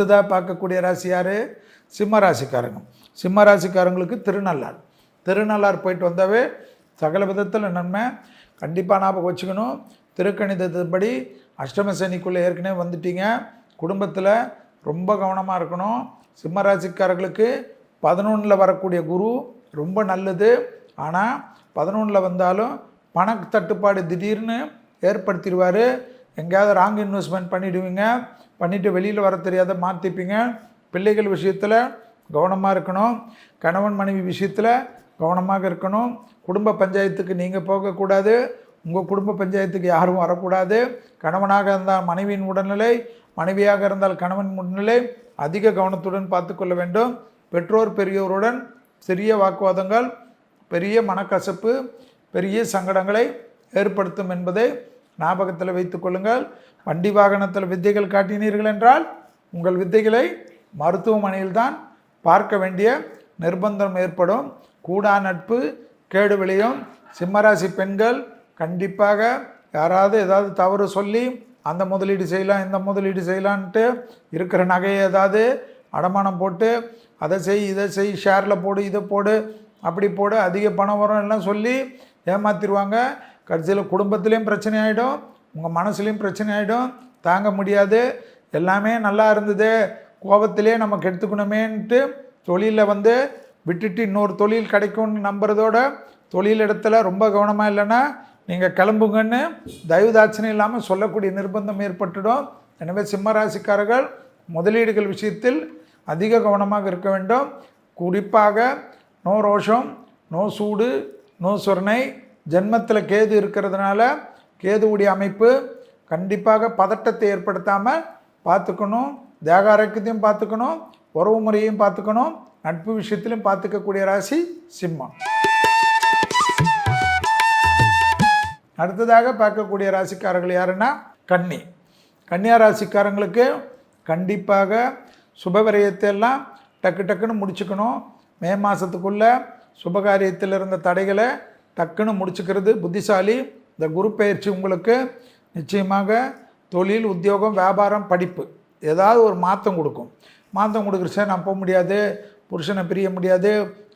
அடுத்ததாக பார்க்கக்கூடிய ராசி யார்? சிம்ம ராசிக்காரங்க சிம்ம ராசிக்காரங்களுக்கு திருநள்ளார் திருநள்ளார் போயிட்டு வந்தாவே சகல விதத்தில் நன்மை. கண்டிப்பாக ஞாபகம் வச்சுக்கணும். திருக்கணிதத்தின்படி அஷ்டம சனிக்குள்ளே ஏற்கனவே வந்துட்டீங்க. குடும்பத்தில் ரொம்ப கவனமாக இருக்கணும். சிம்ம ராசிக்காரர்களுக்கு பதினொன்றில் வரக்கூடிய குரு ரொம்ப நல்லது. ஆனால் பதினொன்றில் வந்தாலும் பண தட்டுப்பாடு திடீர்னு ஏற்படுத்திடுவார். எங்கேயாவது ராங் இன்வெஸ்ட்மெண்ட் பண்ணிவிடுவீங்க பண்ணிவிட்டு வெளியில் வர தெரியாத மாற்றிப்பீங்க பிள்ளைகள் விஷயத்தில் கவனமாக இருக்கணும். கணவன் மனைவி விஷயத்தில் கவனமாக இருக்கணும். குடும்ப பஞ்சாயத்துக்கு நீங்கள் போகக்கூடாது உங்கள் குடும்ப பஞ்சாயத்துக்கு யாரும் வரக்கூடாது. கணவனாக இருந்தால் மனைவியின் உடல்நிலை மனைவியாக இருந்தால் கணவன் உடல்நிலை அதிக கவனத்துடன் பார்த்து கொள்ள வேண்டும். பெற்றோர் பெரியோருடன் சிறிய வாக்குவாதங்கள் பெரிய மனக்கசப்பு பெரிய சங்கடங்களை ஏற்படுத்தும் என்பதை ஞாபகத்தில் வைத்துக் கொள்ளுங்கள். வண்டி வாகனத்தில் வித்தைகள் காட்டினீர்கள் என்றால் உங்கள் வித்தைகளை மருத்துவமனையில் தான் பார்க்க வேண்டிய நிர்பந்தம் ஏற்படும். கூடா நட்பு கேடு விளையும். சிம்மராசி பெண்கள் கண்டிப்பாக யாராவது ஏதாவது தவறு சொல்லி அந்த முதலீடு செய்யலாம் இந்த முதலீடு செய்யலான்ட்டு இருக்கிற நகையை ஏதாவது அடமானம் போட்டு அதை செய் இதை செய் ஷேரில் போடு இதை போடு அப்படி போடு அதிக பணம் வரும் எல்லாம் சொல்லி ஏமாத்திடுவாங்க. கடைசியில் குடும்பத்துலேயும் பிரச்சனை ஆகிடும் உங்கள் மனசுலேயும் பிரச்சனை ஆகிடும் தாங்க முடியாது எல்லாமே நல்லா இருந்தது கோபத்திலே நம்ம கெடுத்துக்கணுமேன்ட்டு தொழிலில் வந்து விட்டுட்டு இன்னொரு தொழில் கிடைக்கும்னு நம்புறதோட தொழில் இடத்துல ரொம்ப கவனமாக இல்லைன்னா நீங்கள் கிளம்புங்கன்னு தயவுதாட்சணம் இல்லாமல் சொல்லக்கூடிய நிர்பந்தம் ஏற்பட்டுடும். எனவே சிம்மராசிக்காரர்கள் முதலீடுகள் விஷயத்தில் அதிக கவனமாக இருக்க வேண்டும். குறிப்பாக நோ ரோஷம் நோ சூடு நோ சொர்ணை ஜென்மத்தில் கேது இருக்கிறதுனால கேதுவுடைய அமைப்பு கண்டிப்பாக பதட்டத்தை ஏற்படுத்தாமல் பார்த்துக்கணும் தேக ஆரோக்கியத்தையும் பார்த்துக்கணும் உறவு முறையையும் பார்த்துக்கணும் நட்பு விஷயத்திலும் பார்த்துக்கக்கூடிய ராசி சிம்மம். அடுத்ததாக பார்க்கக்கூடிய ராசிக்காரர்கள் யாருன்னா கன்னி. கன்னியா ராசிக்காரங்களுக்கு கண்டிப்பாக சுபவிரயத்தை எல்லாம் டக்கு டக்குன்னு முடிச்சுக்கணும். மே மாதத்துக்குள்ளே சுபகாரியத்தில் இருந்த தடைகளை டக்குன்னு முடிச்சுக்கிறது புத்திசாலி. இந்த குரு பயிற்சி உங்களுக்கு நிச்சயமாக தொழில் உத்தியோகம் வியாபாரம் படிப்பு ஏதாவது ஒரு மாற்றம் கொடுக்கும். மாற்றம் கொடுக்குற சார் நான் போக முடியாது புருஷனை பிரிய முடியாது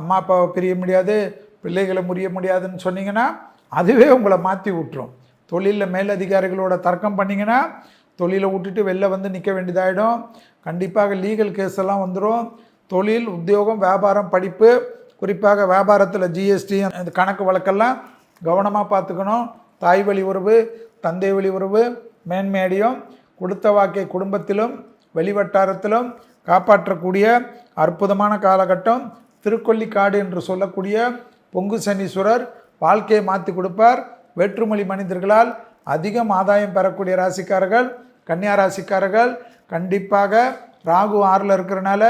அம்மா அப்பாவை பிரிய முடியாது பிள்ளைகளை முறிய முடியாதுன்னு சொன்னீங்கன்னா அதுவே உங்களை மாற்றி விட்டுரும் தொழிலில் மேலதிகாரிகளோட தர்க்கம் பண்ணிங்கன்னா தொழிலை விட்டுட்டு வெளில வந்து நிற்க வேண்டியதாகிடும் கண்டிப்பாக லீகல் கேஸ் எல்லாம் வந்துடும் தொழில் உத்தியோகம் வியாபாரம் படிப்பு குறிப்பாக வியாபாரத்தில் ஜிஎஸ்டி அந்த கணக்கு வழக்கெல்லாம் கவனமாக பார்த்துக்கணும். தாய் வழி உறவு தந்தை வழி உறவு மேன்மேடியும் கொடுத்த வாக்கை குடும்பத்திலும் வெளிவட்டாரத்திலும் காப்பாற்றக்கூடிய அற்புதமான காலகட்டம். திருக்கொல்லிக்காடு என்று சொல்லக்கூடிய பொங்கு சனீஸ்வரர் வாழ்க்கையை மாற்றி கொடுப்பார். வேற்றுமொழி மனிதர்களால் அதிகம் ஆதாயம் பெறக்கூடிய ராசிக்காரர்கள் கன்னியா ராசிக்காரர்கள் கண்டிப்பாக ராகு ஆறில் இருக்கிறனால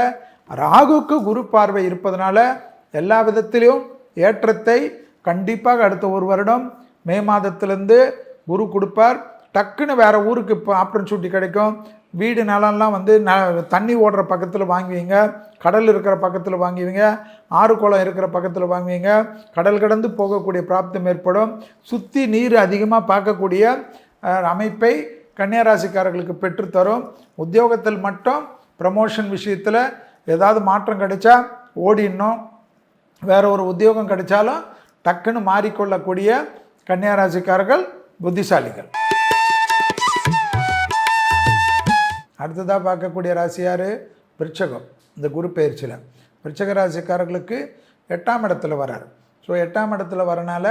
ராகுக்கு குரு பார்வை இருப்பதனால எல்லா விதத்திலையும் ஏற்றத்தை கண்டிப்பாக அடுத்த ஒரு வருடம் மே மாதத்திலேருந்து குரு கொடுப்பார். டக்குன்னு வேறு ஊருக்கு இப்போ ஆப்பர்ச்சுனிட்டி கிடைக்கும். வீடு நிலம்லாம் வந்து ந தண்ணி ஓடுற பக்கத்தில் வாங்குவீங்க. கடல் இருக்கிற பக்கத்தில் வாங்குவீங்க. ஆறு குளம் இருக்கிற பக்கத்தில் வாங்குவீங்க. கடல் கடந்து போகக்கூடிய பிராப்தம் ஏற்படும். சுற்றி நீர் அதிகமாக பார்க்கக்கூடிய அமைப்பை கன்னியராசிக்காரர்களுக்கு பெற்றுத்தரும். உத்தியோகத்தில் மட்டும் ப்ரமோஷன் விஷயத்தில் ஏதாவது மாற்றம் கிடைச்சா ஓடிடணும். வேற ஒரு உத்தியோகம் கிடைச்சாலும் டக்குன்னு மாறிக்கொள்ளக்கூடிய கன்னியாராசிக்காரர்கள் புத்திசாலிகள். அடுத்ததாக பார்க்கக்கூடிய ராசி யார்? இந்த குரு பயிற்சியில். விருச்சக ராசிக்காரர்களுக்கு எட்டாம் இடத்துல வரார். ஸோ எட்டாம் இடத்துல வரனால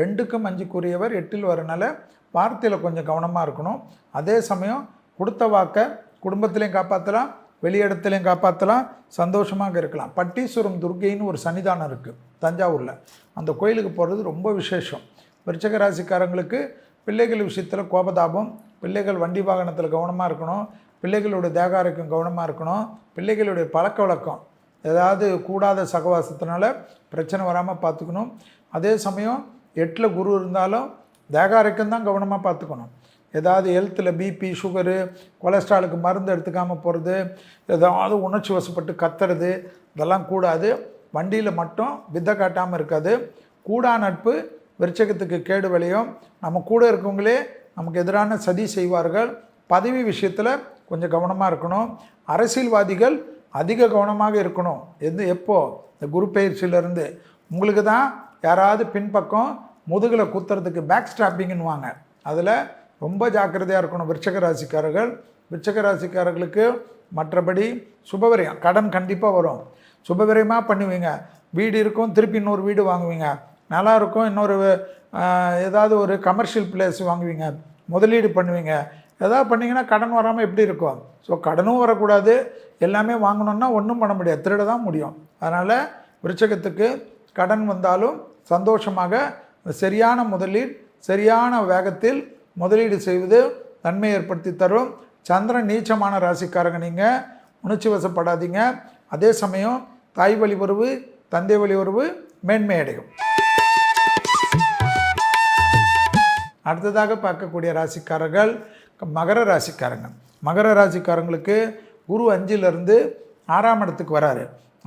ரெண்டுக்கும் அஞ்சுக்குரியவர் எட்டில் வரனால வார்த்தையில் கொஞ்சம் கவனமாக இருக்கணும். அதே சமயம் கொடுத்த வாக்கை குடும்பத்திலையும் காப்பாற்றலாம் வெளியிடத்துலையும் காப்பாற்றலாம் சந்தோஷமாக இருக்கலாம். பட்டீஸ்வரம் துர்க்கைன்னு ஒரு சன்னிதானம் இருக்குது தஞ்சாவூரில். அந்த கோயிலுக்கு போகிறது ரொம்ப விசேஷம். விருச்சக ராசிக்காரங்களுக்கு பிள்ளைகள் விஷயத்தில் கோபதாபம் பிள்ளைகள் வண்டி வாகனத்தில் கவனமாக இருக்கணும் பிள்ளைகளுடைய தேகாரோக்கியம் கவனமாக இருக்கணும் பிள்ளைகளுடைய பழக்க வழக்கம். ஏதாவது கூடாத சகவாசத்தினால பிரச்சனை வராமல் பார்த்துக்கணும். அதே சமயம் எட்டில் குரு இருந்தாலும் தேகாரோக்கியம் தான் கவனமாக பார்த்துக்கணும். ஏதாவது ஹெல்த்தில் பிபி சுகரு கொலஸ்ட்ராலுக்கு மருந்து எடுத்துக்காமல் போகிறது ஏதாவது உணர்ச்சி வசப்பட்டு கத்துறது இதெல்லாம் கூடாது. வண்டியில் மட்டும் வித்தை காட்டாமல் இருக்காது. கூடா நட்பு விருச்சகத்துக்கு கேடு விளையும். நம்ம கூட இருக்கவங்களே நமக்கு எதிரான சதி செய்வார்கள். பதவி விஷயத்தில் கொஞ்சம் கவனமாக இருக்கணும். அரசியல்வாதிகள் அதிக கவனமாக இருக்கணும். எது எப்போது இந்த குரு பயிற்சியிலேருந்து. உங்களுக்கு தான் யாராவது பின்பக்கம் முதுகில் குத்துறதுக்கு பேக் ஸ்ட்ராப்பிங்னுவாங்க அதில் ரொம்ப ஜாக்கிரதையாக இருக்கணும் விருச்சக ராசிக்காரர்கள் விருச்சக ராசிக்காரர்களுக்கு மற்றபடி சுபவிரயம் கடன் கண்டிப்பாக வரும். சுபவிரயமாக பண்ணுவீங்க. வீடு இருக்கும் திருப்பி இன்னொரு வீடு வாங்குவீங்க. நல்லா இருக்கும் இன்னொரு ஏதாவது ஒரு கமர்ஷியல் பிளேஸ் வாங்குவீங்க. முதலீடு பண்ணுவீங்க. ஏதாவது பண்ணிங்கன்னா கடன் வராமல் எப்படி இருக்கும்? ஸோ கடனும் வரக்கூடாது. எல்லாமே வாங்கணுன்னா ஒன்றும் பண்ண முடியாது. திருட தான் முடியும். அதனால் விருச்சகத்துக்கு கடன் வந்தாலும் சந்தோஷமாக சரியான முதலீடு சரியான வேகத்தில் முதலீடு செய்வது நன்மை ஏற்படுத்தி தரும். சந்திரன் நீச்சமான ராசிக்காரங்க நீங்கள் உணர்ச்சி வசப்படாதீங்க. அதே சமயம் தாய் வழி உறவு தந்தை வழி உறவு மேன்மை அடையும். அடுத்ததாக பார்க்கக்கூடிய ராசிக்காரர்கள் மகர ராசிக்காரங்க. மகர ராசிக்காரங்களுக்கு குரு அஞ்சிலிருந்து ஆறாம் இடத்துக்கு வராரு.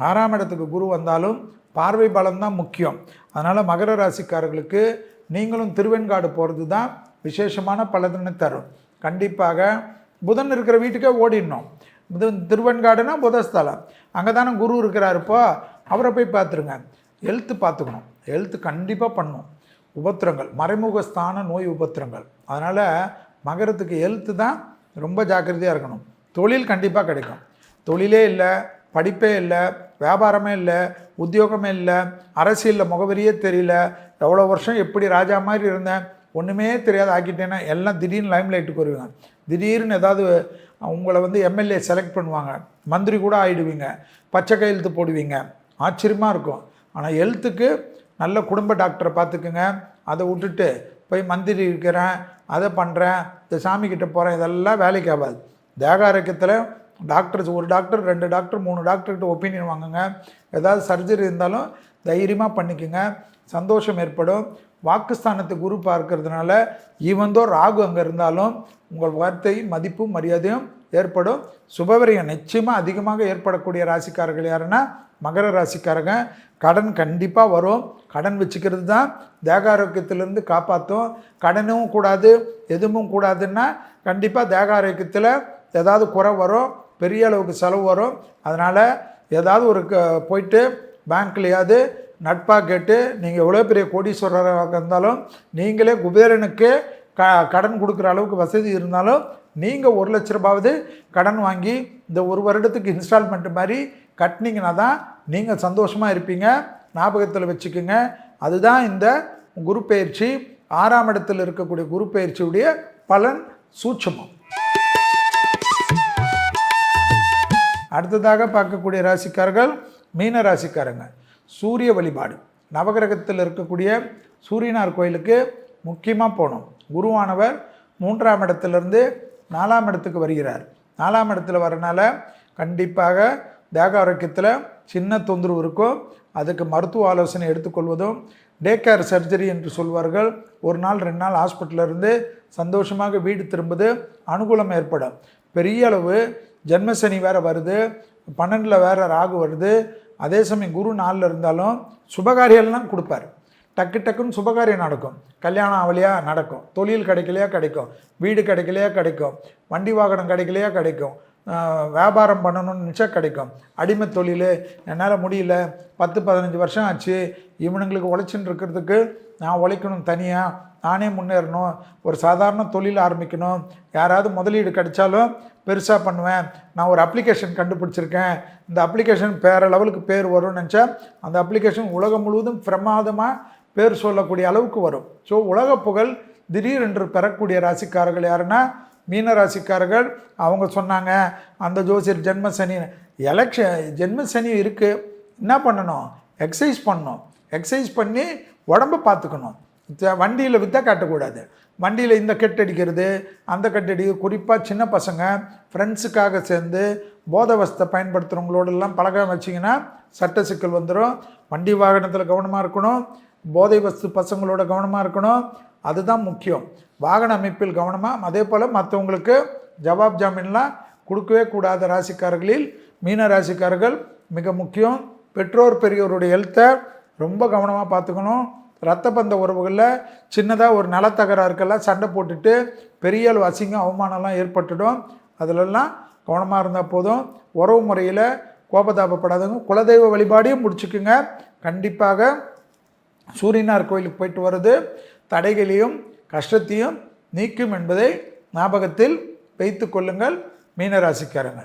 ஆறாம் இடத்துக்கு குரு வந்தாலும் பார்வை பலம் தான் முக்கியம். அதனால் மகர ராசிக்காரர்களுக்கு நீங்களும் திருவெண்காடு போகிறது தான் விசேஷமான பலதுன்னு தரும். கண்டிப்பாக புதன் இருக்கிற வீட்டுக்கே ஓடிடணும். புதன் திருவெண்காடுனா புதஸ்தலம். அங்கே தானே குரு இருக்கிறாருப்போ அவரை போய் பார்த்துருங்க. ஹெல்த்து பார்த்துக்கணும். ஹெல்த்து கண்டிப்பாக பண்ணும். உபத்திரங்கள். மறைமுகஸ்தான நோய் உபத்திரங்கள். அதனால் மகரத்துக்கு ஹெல்த்து தான் ரொம்ப ஜாக்கிரதையாக இருக்கணும். தொழில் கண்டிப்பாக கிடைக்கும். தொழிலே இல்லை படிப்பே இல்லை வியாபாரமே இல்லை உத்தியோகமே இல்லை அரசியலில் முகவரியே தெரியல. எவ்வளோ வருஷம் எப்படி ராஜா மாதிரி இருந்தேன்? ஒன்றுமே தெரியாத ஆக்கிட்டேன்னா எல்லாம் திடீர்னு லைம் லைட்டுக்கு வருவாங்க. திடீர்னு ஏதாவது உங்களை வந்து எம்எல்ஏ செலக்ட் பண்ணுவாங்க. மந்திரி கூட ஆகிடுவீங்க பச்சை கையெழுத்து போடுவீங்க. ஆச்சரியமாக இருக்கும். ஆனால் ஹெல்த்துக்கு நல்ல குடும்ப டாக்டரை பார்த்துக்குங்க. அதை விட்டுட்டு போய் மந்திரி இருக்கிறேன் அதை பண்ணுறேன் இந்த சாமிக்கிட்ட போகிறேன் இதெல்லாம் வேலைக்கு ஆகாது. தேக ஆரோக்கியத்தில் டாக்டர்ஸ் ஒரு டாக்டர் ரெண்டு டாக்டர் மூணு டாக்டர்கிட்ட ஒப்பீனியன் வாங்குங்க. ஏதாவது சர்ஜரி இருந்தாலும் தைரியமாக பண்ணிக்கோங்க. சந்தோஷம் ஏற்படும். வாக்குஸ்தானத்தை குரு பார்க்கறதுனால ஈவந்தோ ராகு அங்கே இருந்தாலும் உங்கள் வார்த்தை மதிப்பும் மரியாதையும் ஏற்படும். சுபவரியம் நிச்சயமாக அதிகமாக ஏற்படக்கூடிய ராசிக்காரர்கள் யாருன்னா மகர ராசிக்காரங்க. கடன் கண்டிப்பாக வரும். கடன் வச்சுக்கிறது தான் தேக ஆரோக்கியத்திலேருந்து காப்பாற்றும் கடனும் கூடாது எதுவும் கூடாதுன்னா கண்டிப்பாக தேக ஆரோக்கியத்தில் ஏதாவது குறை வரும் பெரிய அளவுக்கு செலவு வரும். அதனால் ஏதாவது ஒரு க- போயிட்டு பேங்க்லையாவது நட்பாக கேட்டு நீங்கள் எவ்வளோ பெரிய கோடீஸ்வரராக இருந்தாலும் நீங்களே குபேரனுக்கு க கடன் கொடுக்குற அளவுக்கு வசதி இருந்தாலும் நீங்கள் ஒரு லட்ச ரூபாவது கடன் வாங்கி இந்த ஒரு வருடத்துக்கு இன்ஸ்டால்மெண்ட் மாதிரி கட்டினீங்கன்னா தான் நீங்கள் சந்தோஷமாக இருப்பீங்க. ஞாபகத்தில் வச்சுக்கோங்க. அதுதான் இந்த குரு பயிற்சி. ஆறாம் இடத்தில் இருக்கக்கூடிய குரு பயிற்சியுடைய பலன் சூட்சமம். அடுத்ததாக பார்க்கக்கூடிய ராசிக்காரர்கள் மீன ராசிக்காரங்க. சூரிய வழிபாடு. நவகிரகத்தில் இருக்கக்கூடிய சூரியனார் கோயிலுக்கு முக்கியமாக போகணும். குருவானவர் மூன்றாம் இடத்துலேருந்து நாலாம் இடத்துக்கு வருகிறார். நாலாம் இடத்துல வரனால கண்டிப்பாக தேக ஆரோக்கியத்தில் சின்ன தொந்தரவு இருக்கும். அதுக்கு மருத்துவ ஆலோசனை எடுத்துக்கொள்வதும் டே கேர் சர்ஜரி என்று சொல்வார்கள். ஒரு நாள் ரெண்டு நாள் ஹாஸ்பிட்டல்ல இருந்து சந்தோஷமாக வீடு திரும்புது அனுகூலம் ஏற்படும். பெரிய அளவு ஜென்மசனி வேறு வருது பன்னெண்டில் வேறு ராகு வருது அதே சமயம் குரு நாளில் இருந்தாலும் சுபகாரியெல்லாம் கொடுப்பார். டக்கு டக்குன்னு சுபகாரியம் நடக்கும். கல்யாணம் ஆகலையா? நடக்கும். தொழில் கிடைக்கலையா? கிடைக்கும். வீடு கிடைக்கலையா? கிடைக்கும். வண்டி வாகனம் கிடைக்கலையா? கிடைக்கும். வியாபாரம் பண்ணணும்னு நினச்சா கிடைக்கும். அடிமை தொழில். என்னால் முடியல. பத்து பதினஞ்சு வருஷம் ஆச்சு. இவனுங்களுக்கு உழைச்சின்னு இருக்கிறதுக்கு நான் உழைக்கணும் தனியாக நானே முன்னேறணும். ஒரு சாதாரண தொழில் ஆரம்பிக்கணும். யாராவது முதலீடு கிடைச்சாலும் பெருசாக பண்ணுவேன். நான் ஒரு அப்ளிகேஷன் கண்டுபிடிச்சிருக்கேன். இந்த அப்ளிகேஷன் வேறு லெவலுக்கு பேர் வரும்னு நினச்சா அந்த அப்ளிகேஷன் உலகம் முழுவதும் பிரமாதமாக பேர் சொல்லக்கூடிய அளவுக்கு வரும். ஸோ உலக புகழ் திடீரென்று பெறக்கூடிய ராசிக்காரர்கள் யாருன்னா மீன ராசிக்காரர்கள். அவங்க சொன்னாங்க அந்த ஜோசியர் ஜென்மசனி எலெக்ஷன் ஜென்மசனி இருக்குது என்ன பண்ணணும்? எக்ஸசைஸ் பண்ணணும். எக்ஸசைஸ் பண்ணி உடம்ப பார்த்துக்கணும். வண்டியில் வித்தா காட்டக்கூடாது. வண்டியில் இந்த கெட்டடிக்கிறது அந்த கெட்டடி குறிப்பாக சின்ன பசங்க ஃப்ரெண்ட்ஸுக்காக சேர்ந்து போதவஸ்தை பயன்படுத்துகிறவங்களோடெல்லாம் பழக வச்சிங்கன்னா சட்ட சிக்கல் வந்துடும் வண்டி வாகனத்தில் கவனமாக இருக்கணும். போதை வஸ்து பசங்களோட கவனமாக இருக்கணும். அதுதான் முக்கியம். வாகன அமைப்பில் கவனமாக அதே போல் மற்றவங்களுக்கு ஜவாப் ஜாமீன்லாம் கொடுக்கவே கூடாத ராசிக்காரர்களில் மீன ராசிக்காரர்கள் மிக முக்கியம். பெற்றோர் பெரியோருடைய ஹெல்த்தை ரொம்ப கவனமாக பார்த்துக்கணும். ரத்த பந்த உறவுகளில் சின்னதாக ஒரு நலத்தகராறுக்கெல்லாம் சண்டை போட்டுட்டு பெரிய அளவு அசிங்கம் அவமானம்லாம் ஏற்பட்டுடும். அதிலெல்லாம் கவனமாக இருந்தால் போதும். உறவு முறையில் கோபதாபப்படாதவங்க குலதெய்வ வழிபாடையும் முடிச்சுக்குங்க. கண்டிப்பாக சூரியனார் கோயிலுக்கு போயிட்டு வர்றது தடைகளையும் கஷ்டத்தையும் நீக்கும் என்பதை ஞாபகத்தில் வைத்து கொள்ளுங்கள் மீனராசிக்காரங்க